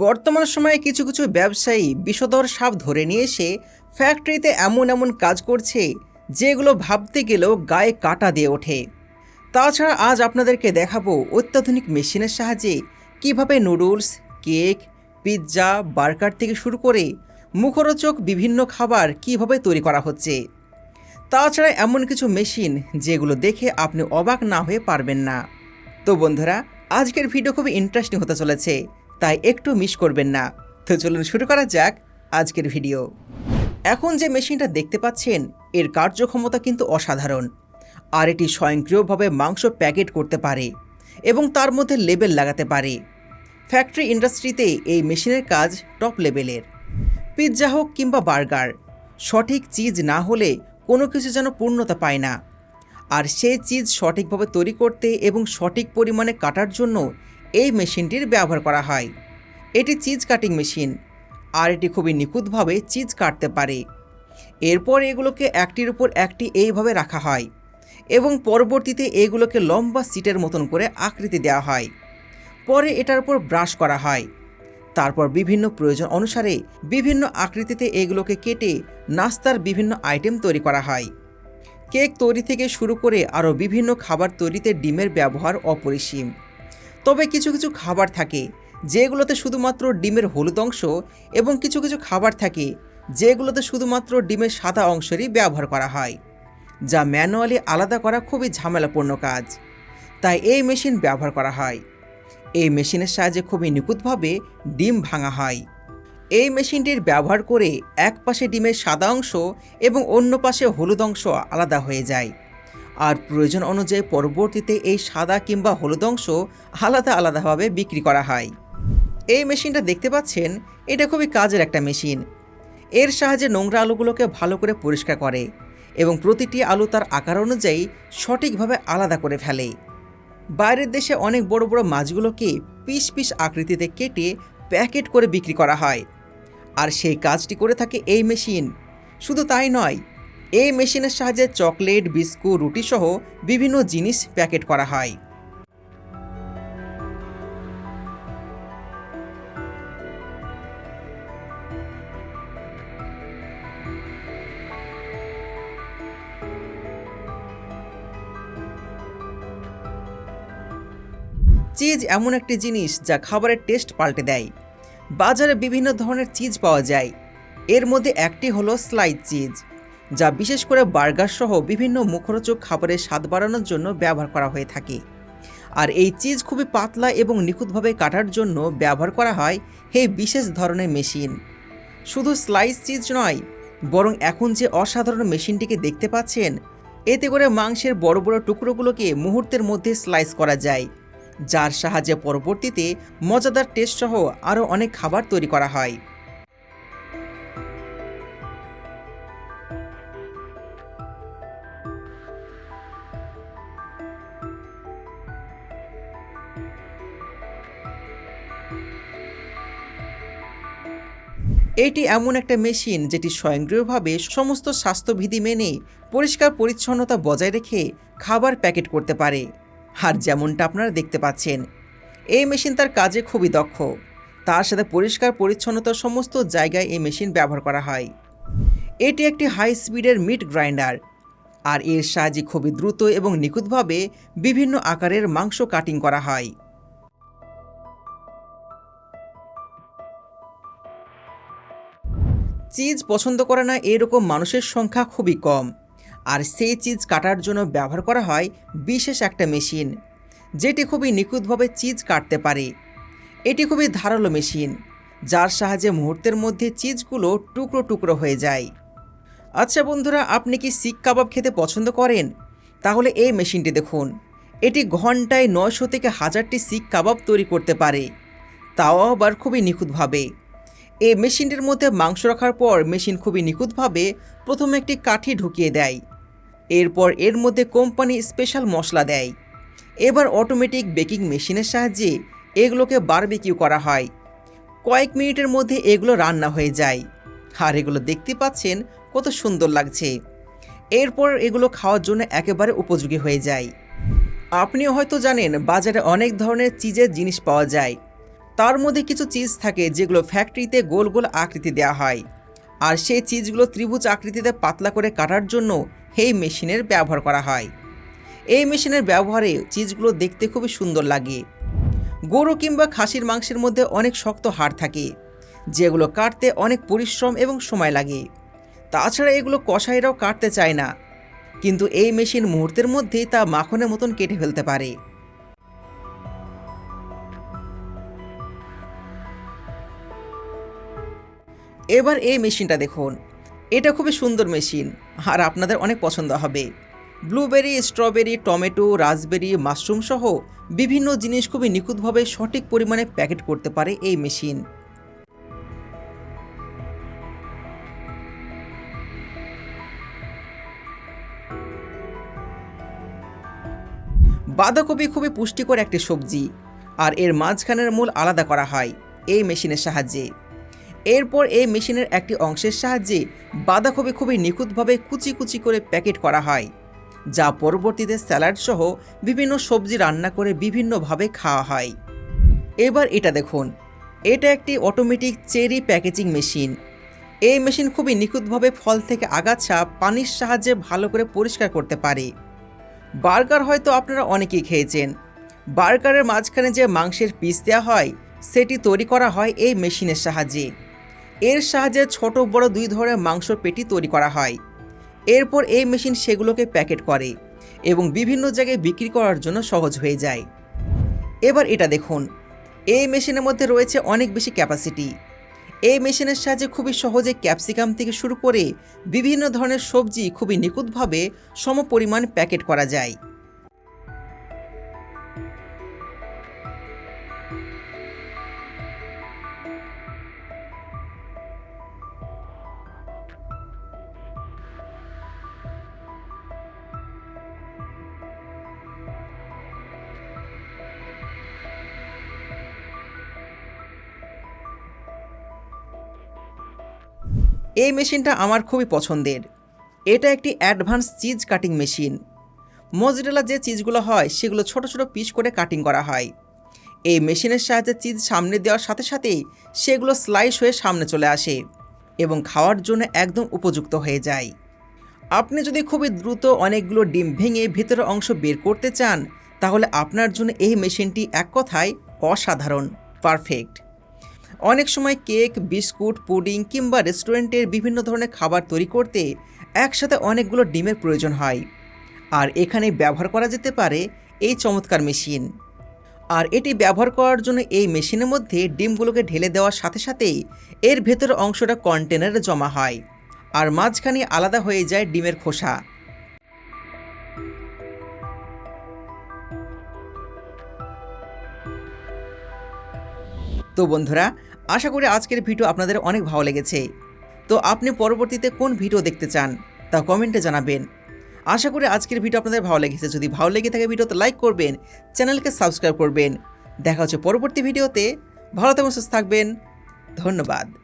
বর্তমান সময়ে কিছু কিছু ব্যবসায়ী বিষধর সাপ ধরে নিয়ে এসে ফ্যাক্টরিতে এমন এমন কাজ করছে যেগুলো ভাবতে গেলেও গায়ে কাটা দিয়ে ওঠে। তাছাড়া আজ আপনাদেরকে দেখাবো অত্যাধুনিক মেশিনের সাহায্যে কীভাবে নুডলস, কেক, পিৎজা, বার্গার থেকে শুরু করে মুখরোচক বিভিন্ন খাবার কীভাবে তৈরি করা হচ্ছে। তাছাড়া এমন কিছু মেশিন যেগুলো দেখে আপনি অবাক না হয়ে পারবেন না। তো বন্ধুরা, আজকের ভিডিও খুবই ইন্টারেস্টিং হতে চলেছে। তাই একটু মিস করবেন না। তো চলুন শুরু করা যাক আজকের ভিডিও। এখন যে মেশিনটা দেখতে পাচ্ছেন, এর কার্যক্ষমতা কিন্তু অসাধারণ। আর এটি স্বয়ংক্রিয়ভাবে মাংস প্যাকেট করতে পারে এবং তার মধ্যে লেবেল লাগাতে পারে। ফ্যাক্টরি ইন্ডাস্ট্রিতে এই মেশিনের কাজ টপ লেভেলের পিৎজা হোক কিংবা বার্গার, সঠিক চিজ না হলে কোনো কিছু যেন পূর্ণতা পায় না। আর সেই চিজ সঠিকভাবে তৈরি করতে এবং সঠিক পরিমাণে কাটার জন্য এই মেশিনটির ব্যবহার করা হয়। এটি চিজ কাটিং মেশিন, আর এটি খুবই নিখুঁতভাবে চিজ কাটতে পারে। এরপর এগুলোকে একটির উপর একটি এইভাবে রাখা হয় এবং পরবর্তীতে এগুলোকে লম্বা সিটের মতন করে আকৃতি দেওয়া হয়। পরে এটার উপর ব্রাশ করা হয়। তারপর বিভিন্ন প্রয়োজন অনুসারে বিভিন্ন আকৃতিতে এগুলোকে কেটে নাস্তার বিভিন্ন আইটেম তৈরি করা হয়। কেক তৈরি থেকে শুরু করে আরও বিভিন্ন খাবার তৈরিতে ডিমের ব্যবহার অপরিসীম। তবে কিছু কিছু খাবার থাকে, যেগুলোতে শুধুমাত্র ডিমের হলুদ অংশ এবং কিছু কিছু খাবার থাকে, যেগুলোতে শুধুমাত্র ডিমের সাদা অংশেরই ব্যবহার করা হয়, যা ম্যানুয়ালি আলাদা করা খুবই ঝামেলাপূর্ণ কাজ। তাই এই মেশিন ব্যবহার করা হয়। এই মেশিনের সাহায্যে খুবই নিখুঁতভাবে ডিম ভাঙা হয়। এই মেশিনটির ব্যবহার করে এক পাশে ডিমের সাদা অংশ এবং অন্য পাশে হলুদ অংশ আলাদা হয়ে যায়। আর প্রয়োজন অনুযায়ী পরবর্তীতে এই সাদা কিংবা হলুদ অংশ আলাদা আলাদাভাবে বিক্রি করা হয়। এই মেশিনটা দেখতে পাচ্ছেন, এটা খুবই কাজের একটা মেশিন। এর সাহায্যে নোংরা আলুগুলোকে ভালো করে পরিষ্কার করে এবং প্রতিটি আলু তার আকার অনুযায়ী সঠিকভাবে আলাদা করে ফেলে। বাইরের দেশে অনেক বড় বড় মাছগুলোকে পিস পিস আকৃতিতে কেটে প্যাকেট করে বিক্রি করা হয়। আর সেই কাজটি করে থাকে এই মেশিন। শুধু তাই নয় এই মেশিনের সাহায্যে চকলেট, বিস্কুট রুটি সহ বিভিন্ন জিনিস প্যাকেট করা হয়। চিজ এমন একটি জিনিস যা খাবারের টেস্ট পাল্টে দেয়। বাজারে বিভিন্ন ধরনের চিজ পাওয়া যায়। এর মধ্যে একটি হলো স্লাইড চিজ। যা বিশেষ করে বার্গার সহ বিভিন্ন মুখরোচক খাবারের স্বাদ বাড়ানোর জন্য ব্যবহার করা হয়ে থাকে। আর এই চিজ খুবই পাতলা এবং নিখুঁতভাবে কাটার জন্য ব্যবহার করা হয় এই বিশেষ ধরনের মেশিন। শুধু স্লাইস চিজ নয়, বরং এখন যে অসাধারণ মেশিনটিকে দেখতে পাচ্ছেন, এতে করে মাংসের বড় বড় টুকরোগুলোকে মুহূর্তের মধ্যে স্লাইস করা যায়, যার সাহায্যে পরবর্তীতে মজাদার টেস্ট সহ আরও অনেক খাবার তৈরি করা হয়। এটি এমন একটা মেশিন যেটি স্বয়ংক্রিয়ভাবে সমস্ত স্বাস্থ্যবিধি মেনে পরিষ্কার পরিচ্ছন্নতা বজায় রেখে খাবার প্যাকেট করতে পারে। আর যেমনটা আপনারা দেখতে পাচ্ছেন, এই মেশিন তার কাজে খুবই দক্ষ। তার সাথে পরিষ্কার পরিচ্ছন্নতার সমস্ত জায়গায় এই মেশিন ব্যবহার করা হয়। এটি একটি হাই স্পিডের মিট গ্রাইন্ডার, আর এর সাহায্যে খুবই দ্রুত এবং নিখুঁতভাবে বিভিন্ন আকারের মাংস কাটিং করা হয়। চিজ পছন্দ করে না, এরকম মানুষের সংখ্যা খুবই কম। আর সেই চিজ কাটার জন্য ব্যবহার করা হয় বিশেষ একটা মেশিন, যেটি খুবই নিখুঁতভাবে চিজ কাটতে পারে। এটি খুবই ধারালো মেশিন, যার সাহায্যে মুহূর্তের মধ্যে চিজগুলো টুকরো টুকরো হয়ে যায়। আচ্ছা বন্ধুরা, আপনি কি শিক কাবাব খেতে পছন্দ করেন? তাহলে এই মেশিনটি দেখুন। এটি ঘন্টায় নয়শো থেকে হাজারটি শিক কাবাব তৈরি করতে পারে। তাও আবার খুবই নিখুঁতভাবে। এই মেশিনটির মধ্যে মাংস রাখার পর মেশিন খুবই নিখুঁতভাবে প্রথমে একটি কাঠি ঢুকিয়ে দেয়। এরপর এর মধ্যে কোম্পানি স্পেশাল মশলা দেয়। এবার অটোমেটিক বেকিং মেশিনের সাহায্যে এগুলোকে বারবিকিউ করা হয়। কয়েক মিনিটের মধ্যে এগুলো রান্না হয়ে যায়। আর এগুলো দেখতে পাচ্ছেন কত সুন্দর লাগছে। এরপর এগুলো খাওয়ার জন্য একেবারে উপযোগী হয়ে যায়। আপনিও হয়তো জানেন, বাজারে অনেক ধরনের চিজের জিনিস পাওয়া যায়। তার মধ্যে কিছু চিজ থাকে যেগুলো ফ্যাক্টরিতে গোল গোল আকৃতি দেওয়া হয়। আর সেই চিজগুলো ত্রিভুজ আকৃতিতে পাতলা করে কাটার জন্য এই মেশিনের ব্যবহার করা হয়। এই মেশিনের ব্যবহারে চিজগুলো দেখতে খুবই সুন্দর লাগে। গরু কিংবা খাসির মাংসের মধ্যে অনেক শক্ত হাড় থাকে, যেগুলো কাটতে অনেক পরিশ্রম এবং সময় লাগে। তাছাড়া এগুলো কসাইরাও কাটতে চায় না, কিন্তু এই মেশিন মুহূর্তের মধ্যেই তা মাখনের মতন কেটে ফেলতে পারে। এবার এই মেশিনটা দেখুন। এটা খুবই সুন্দর মেশিন, আর আপনাদের অনেক পছন্দ হবে। Blueberry, strawberry, tomato, raspberry, mushroom সহ বিভিন্ন জিনিস খুবই নিখুঁতভাবে সঠিক পরিমাণে প্যাকেট করতে পারে এই মেশিন। বাঁধাকপি খুবই পুষ্টিকর একটি সবজি, আর এর মাঝখানের মূল আলাদা করা হয় এই মেশিনের সাহায্যে। এরপর এই মেশিনের একটি অংশের সাহায্যে বাঁধাকপি খুবই নিখুঁতভাবে কুচি কুচি করে প্যাকেট করা হয়, যা পরবর্তীতে স্যালাড সহ বিভিন্ন সবজি রান্না করে বিভিন্নভাবে খাওয়া হয়। এবার এটা দেখুন, এটা একটি অটোমেটিক চেরি প্যাকেজিং মেশিন। এই মেশিন খুবই নিখুঁতভাবে ফল থেকে আগাছা পানির সাহায্যে ভালো করে পরিষ্কার করতে পারে। বার্গার হয়তো আপনারা অনেকেই খেয়েছেন। বার্গারের মাঝখানে যে মাংসের পিস দেওয়া হয়, সেটি তৈরি করা হয় এই মেশিনের সাহায্যে। এর সাহায্যে ছোট বড় দুই ধরনের মাংস পেটি তৈরি করা হয়। এরপর এই মেশিন সেগুলোকে প্যাকেট করে এবং বিভিন্ন জায়গায় বিক্রি করার জন্য সহজ হয়ে যায়। এবার এটা দেখুন। এই মেশিনের মধ্যে রয়েছে অনেক বেশি ক্যাপাসিটি। এই মেশিনের সাহায্যে খুবই সহজে ক্যাপসিকাম থেকে শুরু করে বিভিন্ন ধরনের সবজি খুবই নিখুঁতভাবে সমপরিমাণ প্যাকেট করা যায়। এই মেশিনটা আমার খুবই পছন্দের। এটা একটি advance cheese cutting machine. Mozzarella যে চিজগুলো হয়, সেগুলো ছোট ছোট পিস করে কাটিং করা হয়। এই মেশিনের সাহায্যে চিজ সামনে দেওয়ার সাথে সাথেই সেগুলো স্লাইস হয়ে সামনে চলে আসে এবং খাওয়ার জন্য একদম উপযুক্ত হয়ে যায়। আপনি যদি খুবই দ্রুত অনেকগুলো ডিম ভেঙে ভেতরের অংশ বের করতে চান, তাহলে আপনার জন্য এই মেশিনটি এক কথায় অসাধারণ, পারফেক্ট। অনেক সময় কেক, বিস্কুট, পুডিং কিংবা রেস্টুরেন্টের বিভিন্ন ধরনের খাবার তৈরি করতে একসাথে অনেকগুলো ডিমের প্রয়োজন হয়। আর এখানে ব্যবহার করা যেতে পারে এই চমৎকার মেশিন। আর এটি ব্যবহার করার জন্য এই মেশিনের মধ্যে ডিমগুলোকে ঢেলে দেওয়ার সাথে সাথেই এর ভেতরের অংশটা কন্টেনারে জমা হয় আর মাঝখানে আলাদা হয়ে যায় ডিমের খোসা। তো বন্ধুরা আশা করি আজকের ভিডিও আপনাদের অনেক ভালো লেগেছে। তো আপনি পরবর্তীতে কোন ভিডিও দেখতে চান, তা কমেন্টে জানাবেন। আশা করি আজকের ভিডিও আপনাদের ভালো লেগেছে। যদি ভালো লেগে থাকে ভিডিওতে লাইক করবেন, চ্যানেলকে সাবস্ক্রাইব করবেন। দেখা হচ্ছে পরবর্তী ভিডিওতে। ভালো থাকুন সুস্থ থাকবেন। ধন্যবাদ।